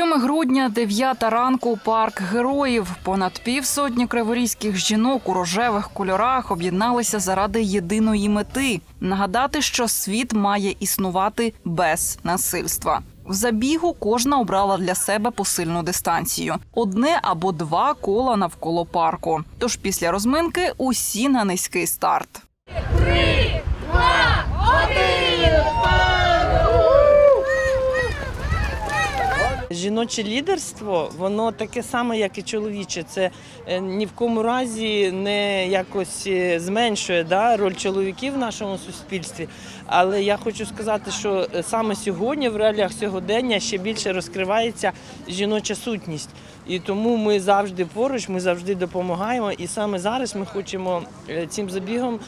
7 грудня, 9 ранку, парк героїв. Понад півсотні криворізьких жінок у рожевих кольорах об'єдналися заради єдиної мети нагадати, що світ має існувати без насильства. В забігу кожна обрала для себе посильну дистанцію: одне або два кола навколо парку. Тож після розминки усі на низький старт. Жіноче лідерство, воно таке саме, як і чоловіче. Це е, ні в кому разі не якось е, зменшує да, роль чоловіків в нашому суспільстві. Але я хочу сказати, що е, саме сьогодні, в реаліях сьогодення, ще більше розкривається жіноча сутність. І тому ми завжди поруч, ми завжди допомагаємо. І саме зараз ми хочемо цим забігом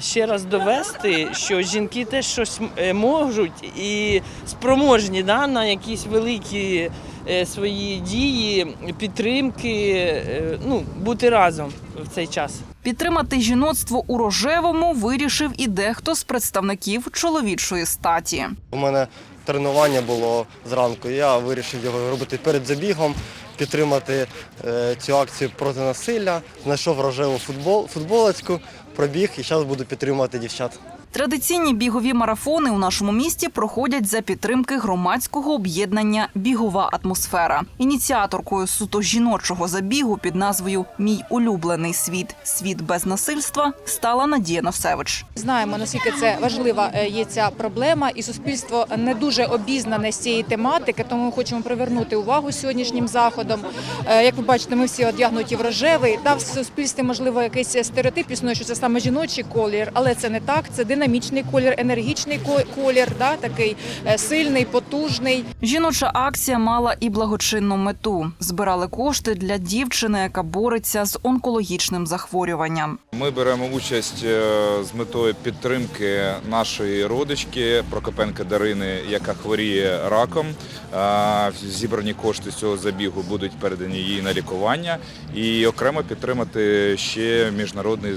ще раз довести, що жінки теж щось е, можуть і спроможні да, на якісь великі е, свої дії, підтримки, е, ну, бути разом в цей час. Підтримати жіноцтво у рожевому вирішив і дехто з представників чоловічої статі. У мене тренування було зранку. Я вирішив його робити перед забігом, підтримати е, цю акцію проти насилля. Знайшов рожеву футбол, футболочку, пробіг і зараз буду підтримувати дівчат. Традиційні бігові марафони у нашому місті проходять за підтримки громадського об'єднання Бігова атмосфера. Ініціаторкою суто жіночого забігу під назвою Мій улюблений світ світ без насильства стала Надія Носевич. Знаємо наскільки це важлива е, є ця проблема, і суспільство не дуже обізнане з цієї тематики. Тому ми хочемо привернути увагу сьогоднішнім заходом. Е, Як ви бачите, ми всі одягнуті в рожевий. Та в суспільстві можливо якийсь стереотип існує, що це саме жіночий колір, але це не так. Це динамічний колір, енергічний колір, да, такий е, сильний, потужний. Жіноча акція мала і благочинну мету. Збирали кошти для дівчини, яка бореться з онкологічним захворюванням. Ми беремо участь е, з метою підтримки нашої родички Прокопенка Дарини, яка хворіє раком. Е, Зібрані кошти з цього забігу будуть передані їй на лікування і окремо підтримати ще міжнародний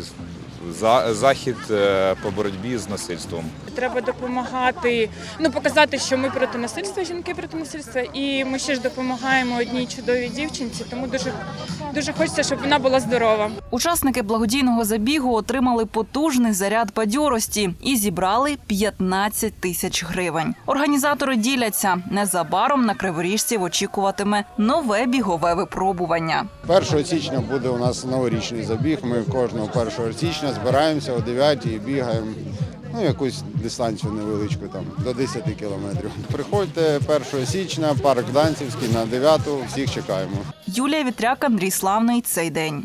захід е, по боротьбі з насильством. Треба допомагати, ну показати, що ми проти насильства, жінки проти насильства, і ми ще ж допомагаємо одній чудовій дівчинці. Тому дуже дуже хочеться, щоб вона була здорова. Учасники благодійного забігу отримали потужний заряд бадьорості і зібрали 15 тисяч гривень. Організатори діляться незабаром на криворіжців очікуватиме нове бігове випробування. 1 січня буде у нас новорічний забіг. Ми кожного 1 січня збираємося о 9 і бігаємо. Ну, якусь дистанцію невеличку, там до 10 кілометрів. Приходьте 1 січня, парк Данцівський на 9, всіх чекаємо. Юлія Вітряк, Андрій Славний. Цей день.